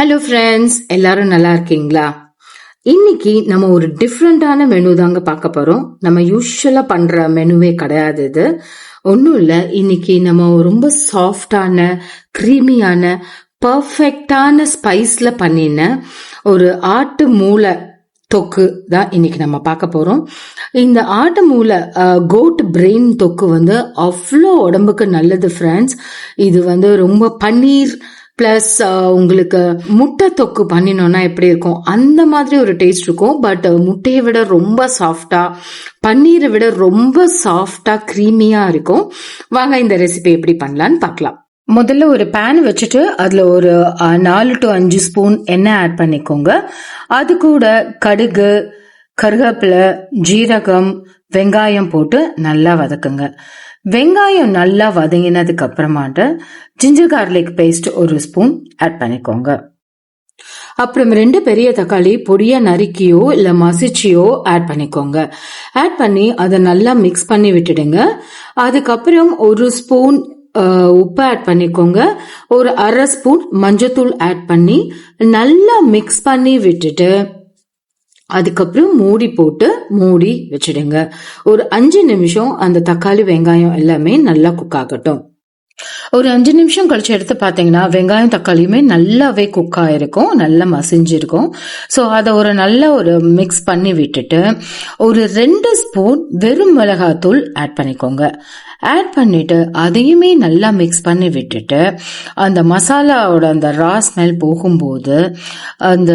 Hello friends எல்லாரும் நல்லா இருக்கீங்களா? இன்னைக்கு நம்ம ஒரு டிஃப்ரெண்டான மெனு தாங்க பார்க்க போறோம். நம்ம யூஸ்வலா பண்ற மெனுவே கிடையாது இது. ஒன்றும் இல்லை இன்னைக்கு நம்ம ரொம்ப சாஃப்டான க்ரீமியான பர்ஃபெக்டான ஸ்பைஸில் பண்ணின ஒரு ஆட்டு மூளை தொக்கு தான் இன்னைக்கு நம்ம பார்க்க போகிறோம் இந்த ஆட்டு மூளை கோட் பிரெயின் தொக்கு வந்து அவ்வளோ உடம்புக்கு நல்லது ஃப்ரெண்ட்ஸ் இது வந்து ரொம்ப பன்னீர் பிளஸ் uh, உங்களுக்கு முட்டை தொக்கு பண்ணினோம்னா எப்படி இருக்கும்? அந்த மாதிரி ஒரு டேஸ்ட் இருக்கும். பட் uh, முட்டையை விட ரொம்ப சாஃப்டா பன்னீரை விட ரொம்ப சாஃப்டா க்ரீமியாக இருக்கும். வாங்க இந்த ரெசிபி எப்படி பண்ணலான்னு பார்க்கலாம். முதல்ல ஒரு பேன் வச்சுட்டு அதுல ஒரு நாலு டு அஞ்சு ஸ்பூன் எண்ணெய் ஆட் பண்ணிக்கோங்க. அது கூட கடுகு கருவேப்பிலை ஜீரகம் வெங்காயம் போட்டு நல்லா வதக்குங்க. வெங்காயம் நல்லா வதங்கினதுக்கு அப்புறமாட்டு ஜிஞ்சர் கார்லிக் பேஸ்ட் ஒரு ஸ்பூன் ஆட் பண்ணிக்கோங்க. அப்புறம் ரெண்டு பெரிய தக்காளி பொடியா நறுக்கியோ இல்ல மசிச்சியோ ஆட் பண்ணிக்கோங்க. ஆட் பண்ணி அதை நல்லா மிக்ஸ் பண்ணி விட்டுடுங்க. அதுக்கப்புறம் ஒரு ஸ்பூன் உப்பு ஆட் பண்ணிக்கோங்க. ஒரு அரை ஸ்பூன் மஞ்சத்தூள் ஆட் பண்ணி நல்லா மிக்ஸ் பண்ணி விட்டுட்டு அதுக்கப்புறம் மூடி போட்டு மூடி வச்சிடுங்க. ஒரு அஞ்சு நிமிஷம் அந்த தக்காளி வெங்காயம் எல்லாமே நல்லா குக் ஆகட்டும். ஒரு அஞ்சு நிமிஷம் கழிச்சு எடுத்து பார்த்தீங்கன்னா வெங்காயம் தக்காளியுமே நல்லாவே குக் ஆகிருக்கும் நல்லா மசிஞ்சிருக்கும். ஸோ அதை ஒரு நல்ல ஒரு மிக்ஸ் பண்ணி விட்டுட்டு ஒரு ரெண்டு ஸ்பூன் வெறும் மிளகாத்தூள் ஆட் பண்ணிக்கோங்க. ஆட் பண்ணிட்டு அதையுமே நல்லா மிக்ஸ் பண்ணி விட்டுட்டு அந்த மசாலாவோட அந்த ரா ஸ்மெல் போகும்போது அந்த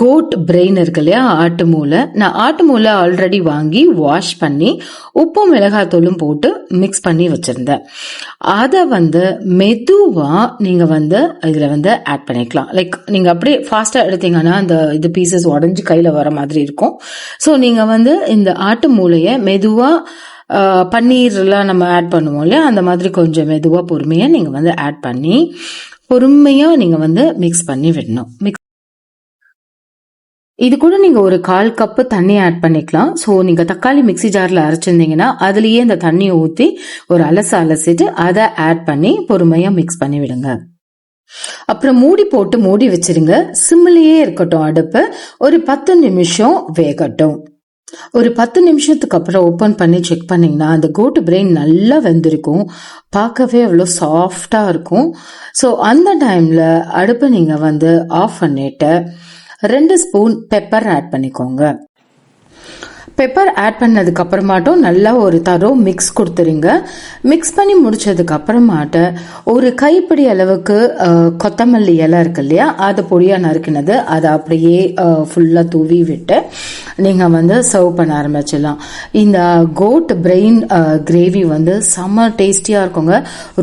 கோட் பிரெயின் இருக்கு இல்லையா ஆட்டு மூளை நான் ஆட்டு மூளை ஆல்ரெடி வாங்கி வாஷ் பண்ணி உப்பும் மிளகாத்தூளும் போட்டு மிக்ஸ் பண்ணி வச்சிருந்தேன். அதை வந்து மெதுவா நீங்க வந்து இதுல வந்து ஆட் பண்ணிக்கலாம். லைக் நீங்க அப்படியே ஃபாஸ்டா எடுத்தீங்கன்னா அந்த இது பீசஸ் உடஞ்சி கையில வர மாதிரி இருக்கும். ஸோ நீங்க வந்து இந்த ஆட்டு மூளையை மெதுவா பன்னீர்லாம் நம்ம ஆட் பண்ணுவோம் இல்லையா? அந்த மாதிரி கொஞ்சம் மெதுவாக பொறுமையாக நீங்கள் வந்து ஆட் பண்ணி பொறுமையாக நீங்கள் வந்து மிக்ஸ் பண்ணி விடணும். மிக்ஸ் இது கூட நீங்கள் ஒரு கால் கப்பு தண்ணி ஆட் பண்ணிக்கலாம். ஸோ நீங்கள் தக்காளி மிக்ஸி ஜாரில் அரைச்சிருந்தீங்கன்னா அதுலேயே இந்த தண்ணியை ஊற்றி ஒரு அலச அலசிட்டு அதை ஆட் பண்ணி பொறுமையாக மிக்ஸ் பண்ணி விடுங்க. அப்புறம் மூடி போட்டு மூடி வச்சிருங்க. சிம்மிலேயே இருக்கட்டும் அடுப்பு. ஒரு பத்து நிமிஷம் வேகட்டும். ஒரு பத்து நிமிஷத்துக்கு அப்புறம் ஓப்பன் பண்ணி செக் பண்ணீங்கன்னா அந்த கோட்டு பிரெயின் நல்லா வெந்திருக்கும். பார்க்கவே அவ்வளோ சாஃப்டாக இருக்கும். ஸோ அந்த டைமில் அடுப்பை நீங்கள் வந்து ஆஃப் பண்ணிட்டு ரெண்டு ஸ்பூன் பெப்பர் ஆட் பண்ணிக்கோங்க. பெப்பர் ஆட் பண்ணதுக்கு அப்புறமாட்டும் நல்லா ஒரு தரோ மிக்ஸ் கொடுத்துருங்க. மிக்ஸ் பண்ணி முடிச்சதுக்கு அப்புறமாட்ட ஒரு கைப்பிடி அளவுக்கு கொத்தமல்லி இலை இருக்கு இல்லையா? அதை பொடியாக நறுக்கினது. அதை அப்படியே ஃபுல்லாக தூவி விட்டு நீங்கள் வந்து சர்வ் பண்ண ஆரம்பிச்சிடலாம். இந்த கோட் பிரெயின் கிரேவி வந்து செம்ம டேஸ்டியாக இருக்குங்க.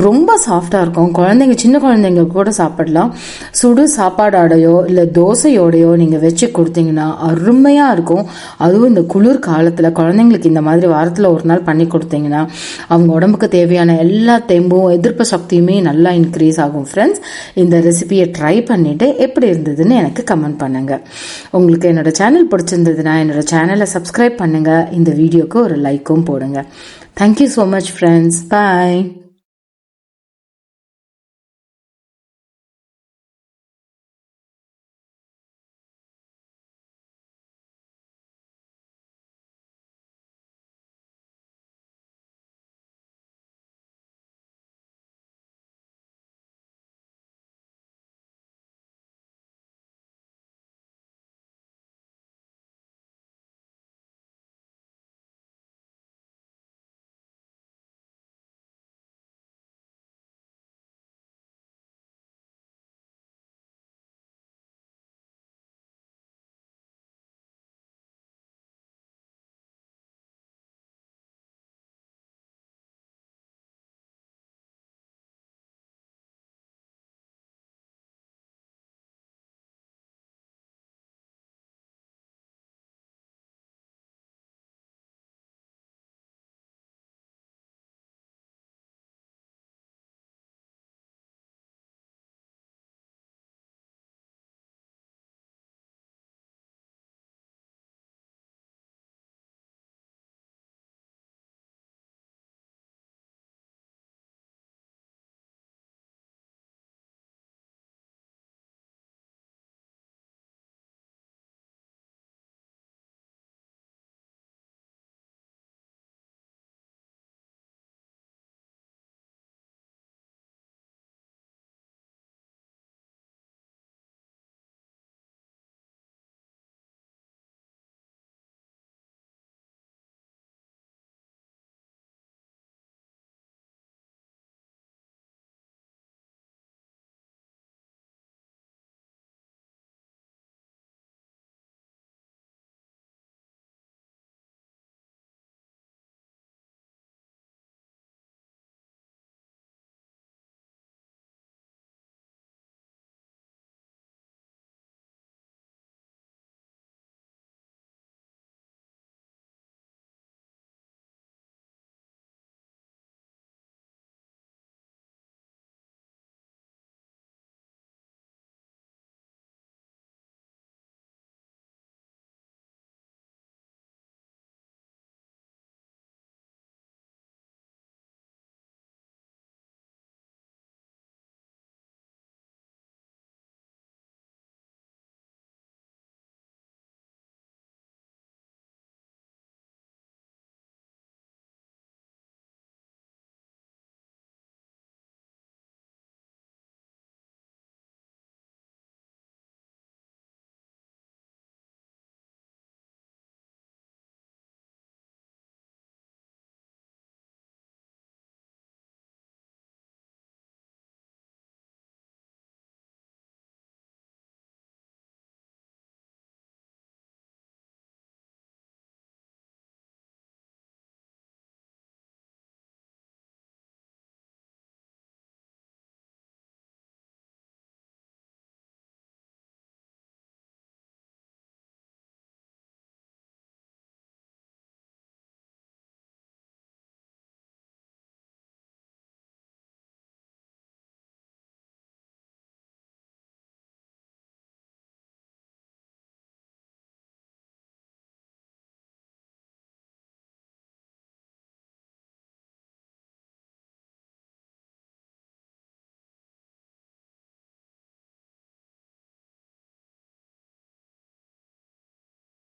ரொம்ப சாஃப்டாக இருக்கும். குழந்தைங்க சின்ன குழந்தைங்க கூட சாப்பிடலாம். சுடு சாப்பாடோடையோ இல்லை தோசையோடையோ நீங்கள் வச்சு கொடுத்தீங்கன்னா அருமையாக இருக்கும். அதுவும் இந்த குளிர் காலத்தில் குழந்தைங்களுக்கு இந்த மாதிரி வாரத்தில் ஒரு நாள் பண்ணி கொடுத்தீங்கன்னா அவங்க உடம்புக்கு தேவையான எல்லா தெம்பும் எதிர்ப்பு சக்தியுமே நல்லா இன்க்ரீஸ் ஆகும் ஃப்ரெண்ட்ஸ் இந்த ரெசிபியை ட்ரை பண்ணிவிட்டு எப்படி இருந்ததுன்னு எனக்கு கமெண்ட் பண்ணுங்கள் உங்களுக்கு என்னோட சேனல் பிடிச்சிருந்ததுன்னா என்னோட சேனலை சப்ஸ்கிரைப் பண்ணுங்கள் இந்த வீடியோக்கு ஒரு லைக்கும் போடுங்க. Thank you so much friends bye